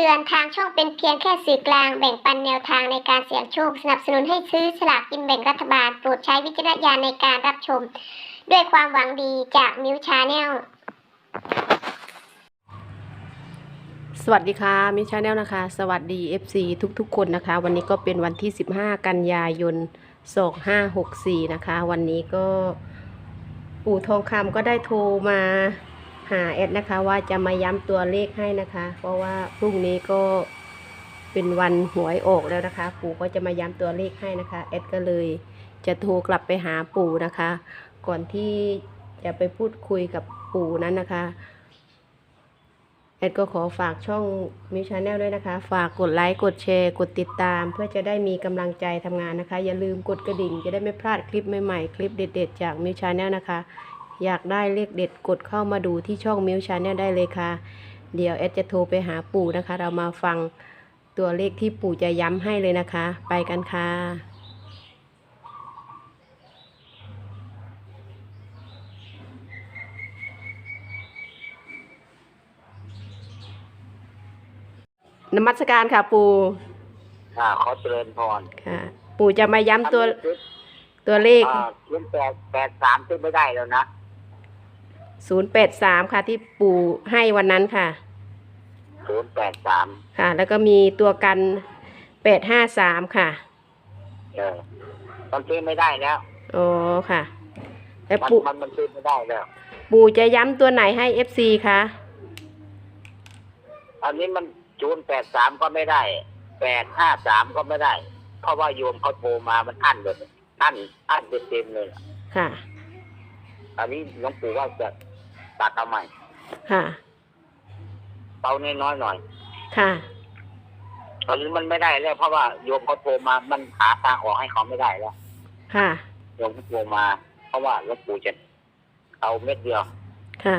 ตือนทางช่องเป็นเพียงแค่สื่อกลางแบ่งปันแนวทางในการเสี่ยงโชค สนับสนุนให้ซื้อสลากกินแบ่งรัฐบาล โปรดใช้วิจารณญาณในการรับชม ด้วยความหวังดีจากมิวชาแนลสวัสดีค่ะมิชาแนลนะคะ สวัสดี FC ทุกๆ คนนะคะ วันนี้ก็เป็นวันที่ 15 กันยายน2564 นะคะ วันนี้ก็ปู่ทองคำก็ได้โทรมา หาแอดนะคะ ว่าจะมาย้ำตัวเลขให้นะคะ เพราะว่าพรุ่งนี้ก็เป็นวันหวยออกแล้วนะคะ ปู่ก็จะมาย้ำตัวเลขให้นะคะแอดก็เลยจะโทรกลับไปหาปู่นะคะ ก่อนที่จะไปพูดคุยกับปู่นั้นนะคะแอดก็ขอฝากช่องมิวชาแนลด้วยนะคะ ฝากกดไลค์ กดแชร์ กดติดตาม เพื่อจะได้มีกำลังใจทำงานนะคะ อย่าลืมกดกระดิ่งจะได้ไม่พลาดคลิปใหม่ๆ คลิปเด็ด ๆ จากมิวชาแนลนะคะ อยากได้เลขเด็ดกดเข้ามาดูที่ช่องมิวชาแนลได้เลยค่ะ เดี๋ยวแอดจะโทรไปหาปู่นะคะ เรามาฟังตัวเลขที่ปู่จะย้ำให้เลยนะคะ ไปกันค่ะนมัสการค่ะปู่อ่าขอเจริญพรค่ะ ปู่จะมาย้ำตัวตัวเลขอ่าเรื่องแปดแปดสามซึ่งไม่ได้แล้วนะ 083ค่ะ ที่ปู่ให้วันนั้นค่ะ ศูนย์แปดสามค่ะ แล้วก็มีตัวกัน853ค่ะเออมันซื้อไม่ได้แล้วอ๋อค่ะแล้วมันปู่มันมันซื้อไม่ได้แล้วปู่จะย้ำตัวไหนให้ FC คะอันนี้มันศูนย์แปดสามก็ไม่ได้แปดห้าสามก็ไม่ได้ เพราะว่าโยมเขาโทรมามันอั้นเลยอั้นอั้นเต็มๆเลย ค่ะ อันนี้หลวงปู่ว่าจะ ตัดเอาใหม่ค่ะเตาน้อยๆหน่อย ค่ะ ตอนนี้มันไม่ได้แล้ว เพราะว่าโยมเขาโทรมามันหาทางออกให้เขาไม่ได้แล้วค่ะ โยมเขาโทรมา เพราะว่าหลวงปู่จะเอาเม็ดเดียวค่ะ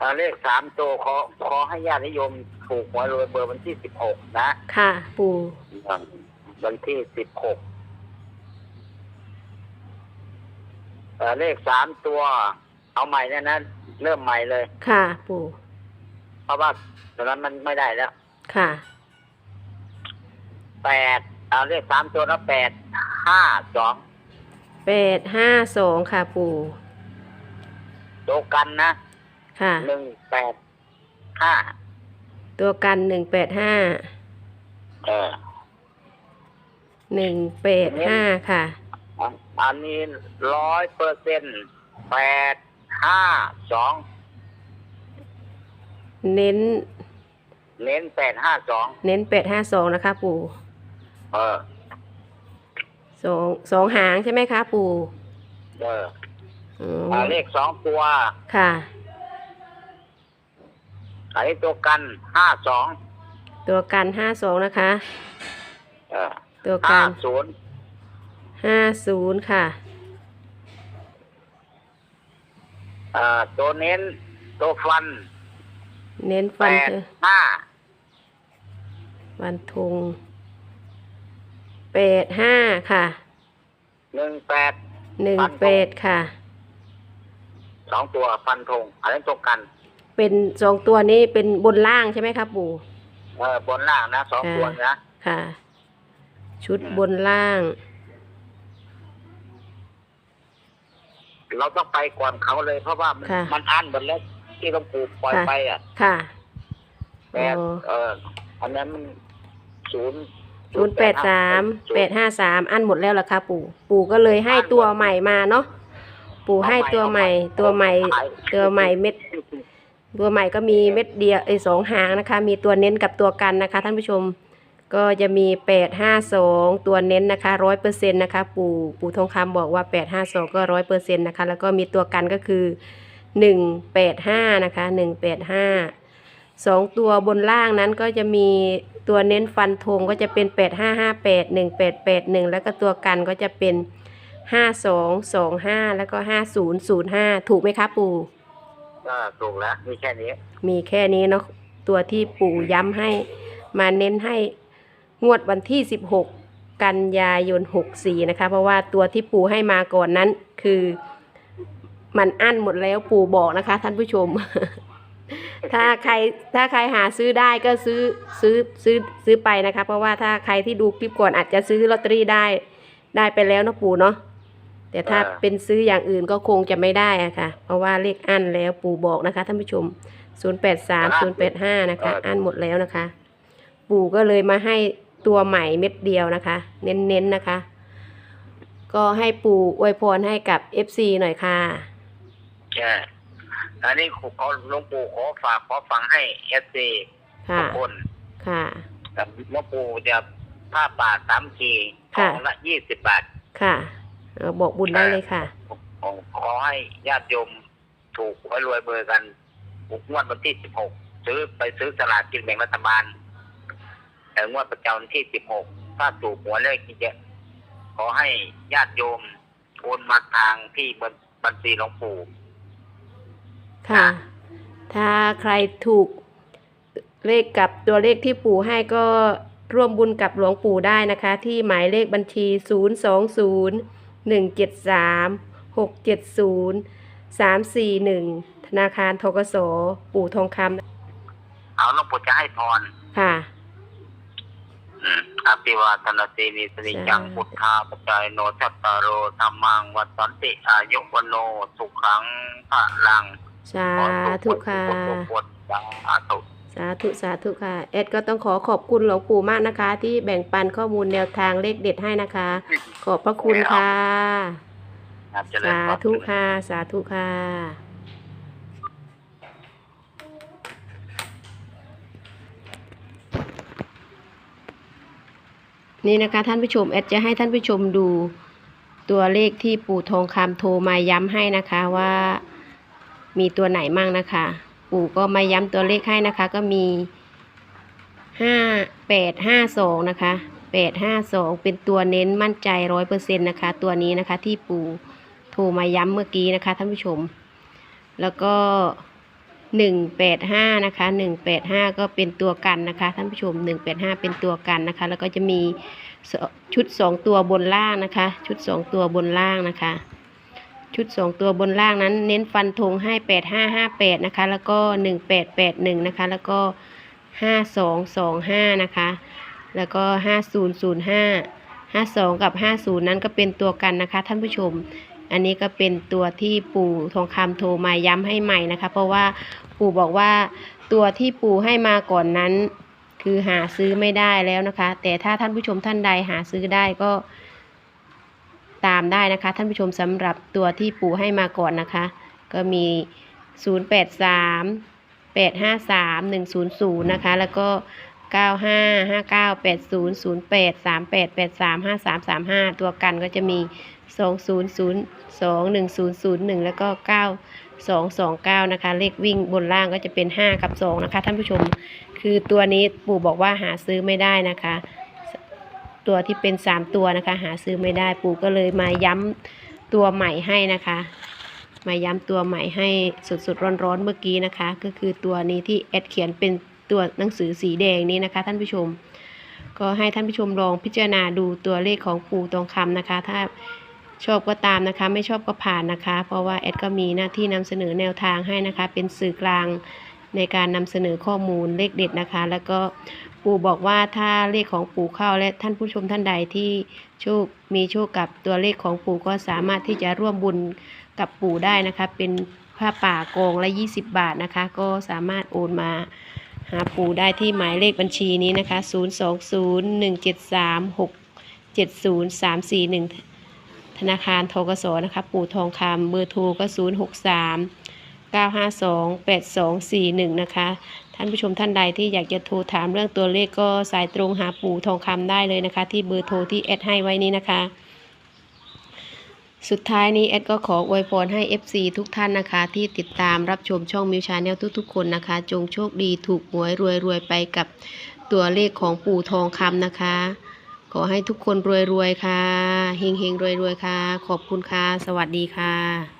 อ่าเลขสามตัวขอขอให้ญาตินิยมถูกหวยรวยเบอร์วันที่สิบหกนะ ค่ะ ปู่วันที่สิบหก เลขสามตัว เอาใหม่เนี่ยนะเริ่มใหม่เลย ค่ะ ปู่ เพราะว่าตอนนั้นมันไม่ได้แล้วค่ะ แปดเอาเลขสามตัวแล้วแปดห้าสอง852ค่ะ ปู่ ตัวกันนะค่ะ หนึ่งแปดห้าตัวกัน185เออ185ค่ะ อันอันนี้ร้อยเปอร์เซ็นแปดห้าสองเน้น เน้นแปดห้าสองเน้น852นะคะ ปู่เออสองสองหางใช่ไหมคะปู่เอออ๋ออ่าเลขสองตัวค่ะ อันนี้ตัวกันห้าสองตัวกันห้าสองนะคะ เออตัวห้ากันศูนย์ ห้าศูนย์ค่ะ อ่าตัวเน้นตัวฟันเน้นแปฟันดเธอห้าฟันธงแปดห้าค่ะหนึ่งแปดหนึ่งฟันธงแปดค่ะ สองตัวฟันธงอันนี้ตัวกันเป็นสองตัวนี้เป็นบนล่างใช่ไหมคะปู่ เออบนล่างนะสองค่ะ ตัวนะ ค่ะ ชุดอืมบนล่าง เราต้องไปก่อนเขาเลย เพราะว่ามันค่ะ มันอั้นหมดแล้วที่หลวงปู่ปล่อยค่ะไปอะค่ะ แต่อ๋อเอออันนั้นมันศูนย์ศูนย์แปดสามแปดศูนย์ห้าสามอันหมดแล้วล่ะคะปู่ ปู่ก็เลยให้อั้นหมดตัวใหม่มาเนาะ ปู่ให้ตัวใหม่ ตัวใหม่เอาตัวใหม่เม็ด ตัวใหม่ก็มีเม็ดเดียวไอ้ยสองหางนะคะ มีตัวเน้นกับตัวกันนะคะ ท่านผู้ชม ก็จะมีแปดห้าสองตัวเน้นนะคะร้อยเปอร์เซ็นต์นะคะ ปู่ปู่ทองคำบอกว่าแปดห้าสองก็ร้อยเปอร์เซ็นต์นะคะ แล้วก็มีตัวกันก็คือหนึ่งแปดห้านะคะหนึ่งแปดห้าสองตัวบนล่างนั้นก็จะมีตัวเน้นฟันธงก็จะเป็นแปดห้าห้าแปดหนึ่งแปดแปดหนึ่งแล้วก็ตัวกันก็จะเป็นห้าสองสองห้าแล้วก็ห้าศูนย์ศูนย์ห้าถูกไหมคะปู่ก็ถูกแล้วมีแค่นี้ มีแค่นี้เนาะตัวที่ปู่ย้ำให้มาเน้นให้ งวดวันที่ 16 กันยายน 64 นะคะ เพราะว่าตัวที่ปู่ให้มาก่อนนั้น คือมันอั้นหมดแล้วปู่บอกนะคะ ท่านผู้ชมถ้าถ้าใครถ้าใครหาซื้อได้ก็ซื้อซื้อซื้อซื้อไปนะคะ เพราะว่าถ้าใครที่ดูคลิปก่อนอาจจะซื้อลอตเตอรี่ได้ได้ไปแล้วเนาะปู่เนาะแต่ถ้าเป็นซื้ออย่างอื่นก็คงจะไม่ได้อะค่ะ เพราะว่าเลขอั้นแล้วปู่บอกนะคะท่านผู้ชม 083 085 นะคะ อั้นหมดแล้วนะคะ ปู่ก็เลยมาให้ ตัวใหม่เม็ดเดียวนะคะ เน้นๆนะคะ ก็ให้ปู่อวยพรให้กับ FC หน่อยค่ะใช่อันนี้เขาหลวงปู่ขอฝากขอฟังให้เอฟซีทุค่ะกคนค่ะ กับหลวงปู่จะผ้าป่าสามทีทค่ะ องละยี่สิบบาท ค่ะเอาบอกบุญได้เลยค่ะขอให้ญาติโยมถูกหวยรวยเบอร์กันบุกงวดวันที่สิบหกซื้อไปซื้อสลากกินแบ่งรัฐบาล แต่งวดประจำวันที่สิบหกถ้าถูกหัวเลขที่จะขอให้ญาติโยมโอนมาทางที่บัญบัญชีหลวงปู่ค่ะ ถ้าใครถูกเลขกับตัวเลขที่ปู่ให้ก็ร่วมบุญกับหลวงปู่ได้นะคะ ที่หมายเลขบัญชี 0 2 0 1 7 3 6 7 0 3 4 1 ธนาคารทกส ปู่ทองคเอาหลวงปู่จะให้พรำค่ะ อืมอภิวาทนาสีนิสนิจังใช่พุทธาปจายโนชัตตารโรธรรมังวัฏสันติอายุวโนสุขังพระลังสาธุค่ะขอทุกคนสาธุสาธุสาธุค่ะเอ็ดก็ต้องขอขอบคุณหลวงปู่มากนะคะ ที่แบ่งปันข้อมูลแนวทางเลขเด็ดให้นะคะ ขอบพระคุณค่ะครับเจริญสาพรธุค่ะ สาธุค่ะ นี่นะคะท่านผู้ชมแอดจะให้ท่านผู้ชมดูตัวเลขที่ปู่ทองคำโทรมาย้ำให้นะคะว่ามีตัวไหนมั่งนะคะ ปู่ก็มาย้ำตัวเลขให้นะคะ ก็มีห้าแปดห้าสองนะคะแปดห้าสองเป็นตัวเน้นมั่นใจร้อยเปอร์เซ็นต์นะคะ ตัวนี้นะคะที่ปู่โทรมาย้ำเมื่อกี้นะคะท่านผู้ชม แล้วก็ หนึ่งแปดห้านะคะหนึ่งแปดห้าก็เป็นตัวกันนะคะท่านผู้ชมหนึ่งแปดห้าเป็นตัวกันนะคะ แล้วก็จะมีชุดสองตัวบนล่างนะคะ ชุดสองตัวบนล่างนะคะ ชุดสองตัวบนล่างนั้น เน้นฟันธงให้แปดห้าห้าแปดนะคะ แล้วก็หนึ่งแปดแปดหนึ่งนะคะ แล้วก็ห้าสองสองห้านะคะ แล้วก็ห้าศูนย์ศูนย์ห้าห้าสองกับห้าศูนย์นั้นก็เป็นตัวกันนะคะท่านผู้ชม อันนี้ก็เป็นตัวที่ปู่ทองคำโทรมาย้ำให้ใหม่นะคะ เพราะว่าปู่บอกว่าตัวที่ปู่ให้มาก่อนนั้น คือหาซื้อไม่ได้แล้วนะคะ แต่ถ้าท่านผู้ชมท่านใดหาซื้อได้ก็ตามได้นะคะ ท่านผู้ชมสำหรับตัวที่ปู่ให้มาก่อนนะคะ ก็มี 083 853 100 นะคะ แล้วก็ 95 59 80 08 38 83 5335 ตัวกันก็จะมี 2002 1001 แล้วก็ 9229 นะคะ เลขวิ่งบนล่างก็จะเป็น 5 กับ 2 นะคะ ท่านผู้ชม คือตัวนี้ปู่บอกว่าหาซื้อไม่ได้นะคะ ตัวที่เป็น 3 ตัวนะคะ หาซื้อไม่ได้ปู่ก็เลยมาย้ำตัวใหม่ให้นะคะ มาย้ำตัวใหม่ให้สดๆร้อนๆเมื่อกี้นะคะ ก็คือตัวนี้ที่แอดเขียนเป็นตัวหนังสือสีแดงนี้นะคะ ท่านผู้ชม ก็ให้ท่านผู้ชมลองพิจารณาดูตัวเลขของปู่ตองคำนะคะ ถ้า ชอบก็ตามนะคะ ไม่ชอบก็ผ่านนะคะ เพราะว่าแอดก็มีหน้าที่นำเสนอแนวทางให้นะคะ เป็นสื่อกลางในการนำเสนอข้อมูลเลขเด็ดนะคะ แล้วก็ปู่บอกว่าถ้าเลขของปู่เข้าและท่านผู้ชมท่านใดที่โชคมีโชคกับตัวเลขของปู่ก็สามารถที่จะร่วมบุญกับปู่ได้นะคะ เป็นผ้าป่ากองละ20 บาทนะคะ ก็สามารถโอนมาหาปู่ได้ที่หมายเลขบัญชีนี้นะคะ 020-173-670-341 ธนาคารทกสนะคะปู่ทองคำเบอร์โทรก็ 063 952 8241 นะคะ ท่านผู้ชมท่านใดที่อยากจะโทรถามเรื่องตัวเลขก็สายตรงหาปู่ทองคำได้เลยนะคะ ที่เบอร์โทรที่แอดให้ไว้นี้นะคะสุดท้ายนี้แอดก็ขออวยพรให้ FC ทุกท่านนะคะ ที่ติดตามรับชมช่องมิวชาแนลทุกๆ คนนะคะ จงโชคดีถูกหวยรวยๆ ไปกับตัวเลขของปู่ทองคำนะคะ อให้ทุกคนรวยๆค่ะ เฮงเฮงรวยๆค่ะ ขอบคุณค่ะ สวัสดีค่ะ